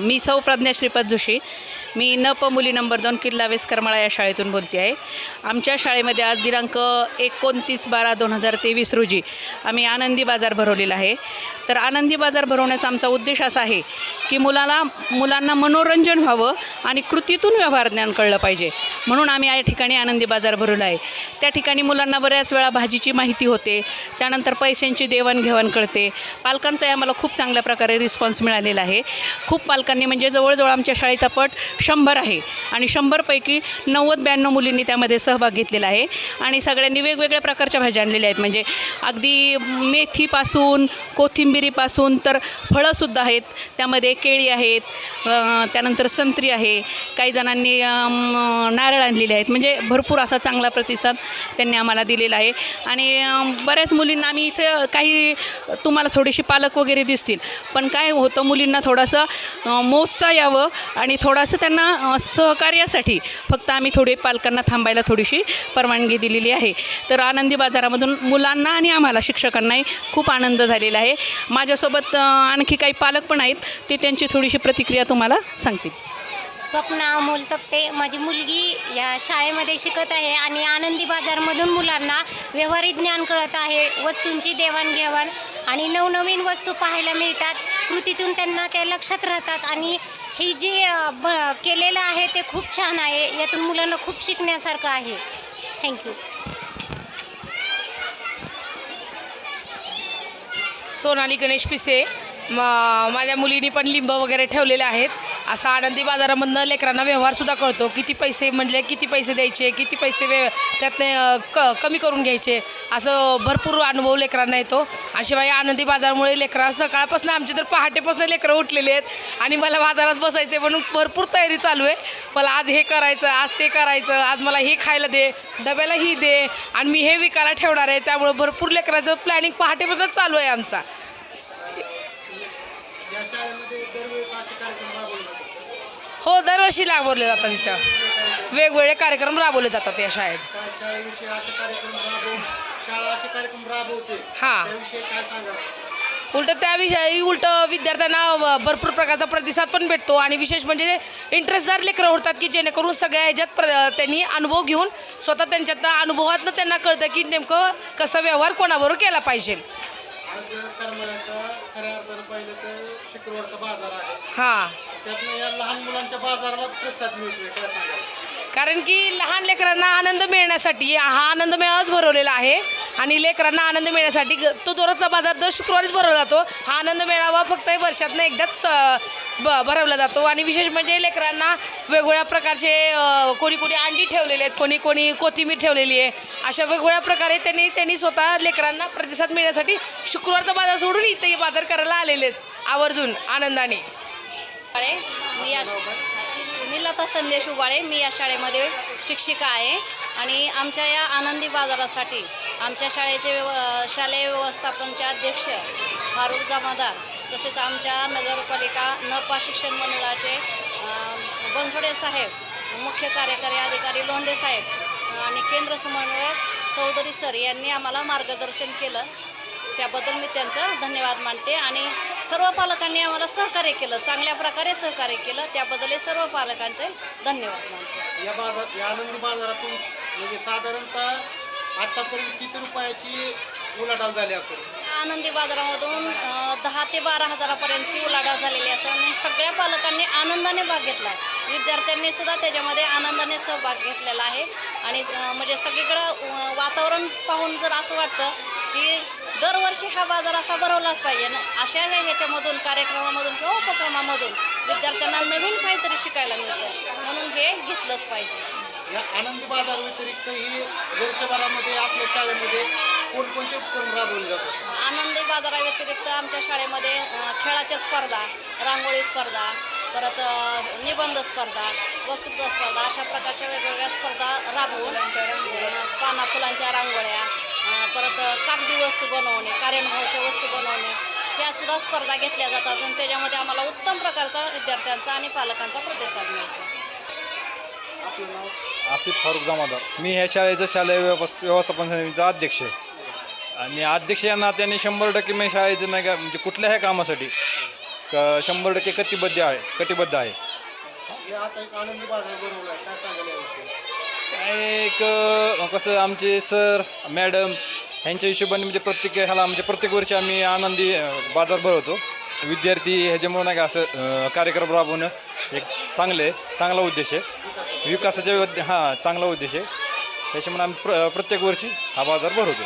मी सौ प्रज्ञा श्रीपाद जोशी. मी न प मुली नंबर दोन किल्ला वेसकरमाळा या शाळेतून बोलते आहे. आमच्या शाळेमध्ये आज दिनांक एकोणतीस बारा दोन हजार तेवीस रोजी आम्ही आनंदी बाजार भरवलेला आहे. तर आनंदी बाजार भरवण्याचा आमचा उद्देश असा आहे की मुलाला मुलांना मनोरंजन व्हावं आणि कृतीतून व्यवहार ज्ञान कळलं पाहिजे. म्हणून आम्ही या ठिकाणी आनंदी बाजार भरवला आहे. त्या ठिकाणी मुलांना बऱ्याच वेळा भाजीची माहिती होते. त्यानंतर पैशांची देवाणघेवाण कळते. पालकांचाही आम्हाला खूप चांगल्या प्रकारे रिस्पॉन्स मिळालेला आहे. खूप पालक पालकांनी म्हणजे जवळजवळ आमच्या शाळेचा पट शंभर आहे. आणि शंभरपैकी नव्वद ब्याण्णव मुलींनी त्यामध्ये सहभाग घेतलेला आहे. आणि सगळ्यांनी वेगवेगळ्या प्रकारच्या भाज्या आणलेल्या आहेत. म्हणजे अगदी मेथीपासून कोथिंबिरीपासून तर फळंसुद्धा आहेत. त्यामध्ये केळी आहेत त्यानंतर संत्री आहे. काही जणांनी नारळ आणलेले आहेत. म्हणजे भरपूर असा चांगला प्रतिसाद त्यांनी आम्हाला दिलेला आहे. आणि बऱ्याच मुलींना आम्ही इथं काही तुम्हाला थोडीशी पालक वगैरे दिसतील. पण काय होतं मुलींना थोडंसं मोजता यावं आणि थोडंसं त्यांना सहकार्यासाठी फक्त आम्ही थोडे पालकांना थांबायला थोडीशी परवानगी दिलेली आहे. तर आनंदी बाजारामधून मुलांना आणि आम्हाला शिक्षकांनाही खूप आनंद झालेला आहे. माझ्यासोबत आणखी काही पालक पण आहेत ते त्यांची थोडीशी प्रतिक्रिया तुम्हाला सांगतील. स्वप्ना अमोल तप्ते माझी मुलगी या शाळेमध्ये शिकत आहे आणि आनंदी बाजारमधून मुलांना व्यवहारिक ज्ञान कळत आहे वस्तूंची देवाणघेवाण आणि नवनवीन वस्तू पाहायला मिळतात. कृतीतून त्यांना ते लक्षात राहतात. आणि ही जी ब केलेलं आहे ते खूप छान आहे. यातून मुलांना खूप शिकण्यासारखं आहे. थँक्यू सोनाली गणेश पिसे. म माझ्या मुलीनी पण लिंब वगैरे ठेवलेले आहेत. असं आनंदी बाजारामधनं लेकरांना व्यवहारसुद्धा कळतो. किती पैसे म्हणजे किती पैसे द्यायचे किती पैसे वे त्यातने क कमी करून घ्यायचे. असं भरपूर अनुभव लेकरांना येतो. आणि शिवाय आनंदी बाजारामुळे लेकरा सकाळपासून आमचे तर पहाटेपासून लेकरं उठलेले आहेत. आणि मला बाजारात बसायचे म्हणून भरपूर तयारी चालू आहे. मला आज हे करायचं आज ते करायचं आज मला हे खायला दे डब्याला ही दे. आणि मी हे विकायला ठेवणार आहे. त्यामुळं भरपूर लेकराचं प्लॅनिंग पहाटेपासूनच चालू आहे आमचा. हो दरवर्षी राबवले जातात तिथं वेगवेगळे कार्यक्रम राबवले जातात या शाळेत. हां. उलट त्याविषयी उलट विद्यार्थ्यांना भरपूर प्रकारचा प्रतिसाद पण भेटतो आणि विशेष म्हणजे इंटरेस्टदार लेकरं होतात की जेणेकरून सगळ्या ह्याच्यात प्र त्यांनी अनुभव घेऊन स्वतः त्यांच्यात अनुभवातनं त्यांना कळतं की नेमकं कसा व्यवहार कोणाबरोबर केला पाहिजे. हां. त्यातनं या लहान मुलांच्या बाजाराला प्रतिसाद मिळतोय काय कारण की लहान लेकरांना आनंद मिळण्यासाठी हा आनंद मेळावाच भरवलेला आहे. आणि लेकरांना आनंद मिळण्यासाठी ग- तो दररोजचा बाजार दर शुक्रवारीच भरवला जातो. हा आनंद मेळावा फक्त वर्षातनं एकदाच अ, ब भरवला जातो. आणि विशेष म्हणजे लेकरांना वेगवेगळ्या प्रकारचे अ, कोणी कोणी अंडी ठेवलेले आहेत कोणी कोणी कोथिंबीर ठेवलेली आहे. अशा वेगवेगळ्या प्रकारे त्यांनी त्यांनी स्वतः लेकरांना प्रतिसाद मिळण्यासाठी शुक्रवारचा बाजार सोडून इथे बाजार करायला आलेले आहेत आवर्जून आनंदाने. उबाळे मी या मी लता संदेश उबाळे मी या शाळेमध्ये शिक्षिका आहे. आणि आमच्या या आनंदी बाजारासाठी आमच्या शाळेचे व्यव शालेय व्यवस्थापनचे अध्यक्ष फारुख जमादार तसेच आमच्या नगरपालिका नपा शिक्षण मंडळाचे बनसोडे साहेब मुख्य कार्यकारी अधिकारी लोंढे साहेब आणि केंद्र समन्वयक चौधरी सर यांनी आम्हाला मार्गदर्शन केलं. त्याबद्दल मी त्यांचं धन्यवाद मानते आणि सर्व पालकांनी आम्हाला सहकार्य केलं चांगल्या प्रकारे सहकार्य केलं त्याबद्दल सर्व पालकांचे धन्यवाद मानते. या बाजार या आनंदी बाजारातून म्हणजे साधारणतः आतापर्यंत किती रुपयाची उलाढाल झाली असेल? आनंदी बाजारामधून दहा ते बारा हजारापर्यंतची उलाढाल झालेली असेल आणि सगळ्या पालकांनी आनंदाने भाग घेतला आहे विद्यार्थ्यांनी सुद्धा त्याच्यामध्ये आनंदाने सहभाग घेतलेला आहे. आणि म्हणजे सगळीकडं वातावरण पाहून जर असं वाटतं की दरवर्षी हा बाजार असा भरवलाच पाहिजे ना. अशा ह्या ह्याच्यामधून कार्यक्रमामधून किंवा उपक्रमामधून विद्यार्थ्यांना नवीन काहीतरी शिकायला मिळतं. म्हणून हे घेतलंच पाहिजे. या आनंदी बाजार व्यतिरिक्त ही वर्षभरामध्ये आपल्या शाळेमध्ये कोणकोणते उपक्रम राबवले जातात? आनंदी बाजाराव्यतिरिक्त आमच्या शाळेमध्ये अ, खेळाच्या स्पर्धा रांगोळी स्पर्धा परत अ, निबंध स्पर्धा वक्तृत्व स्पर्धा अशा प्रकारच्या वेगवेगळ्या स्पर्धा राबवून अ, पाना फुलांच्या रांगोळ्या परत कागदी वस्तू बनवणे कार्यानुभवाच्या वस्तू बनवणे ह्या सुद्धा स्पर्धा घेतल्या जातात आणि त्याच्यामध्ये आम्हाला उत्तम प्रकारचा विद्यार्थ्यांचा आणि पालकांचा प्रतिसाद मिळतो. आपलं नाव? आसिफ फारुख जमादार. मी ह्या शाळेचं शालेय व्यवस्थ व्यवस्थापन समितीचा अध्यक्ष आहे. आणि अध्यक्ष या नात्याने शंभर टक्के मी शाळेचं नाही का म्हणजे कुठल्याही कामासाठी क- शंभर टक्के कटिबद्ध आहे कटिबद्ध आहे. हे आता एक एक कसं आमचे सर मॅडम ह्यांच्या हिशोबाने म्हणजे प्रत्येक ह्याला म्हणजे प्रत्येक वर्षी आम्ही आनंदी बाजार भरवतो. विद्यार्थी ह्याच्यामुळे नाही का असं कार्यक्रम राबवणं एक चांगलं आहे चांगला उद्देश आहे. विकासाच्या हां चांगला उद्देश आहे. त्याच्यामुळे आम्ही प्र प्रत्येक वर्षी हा बाजार भरवतो.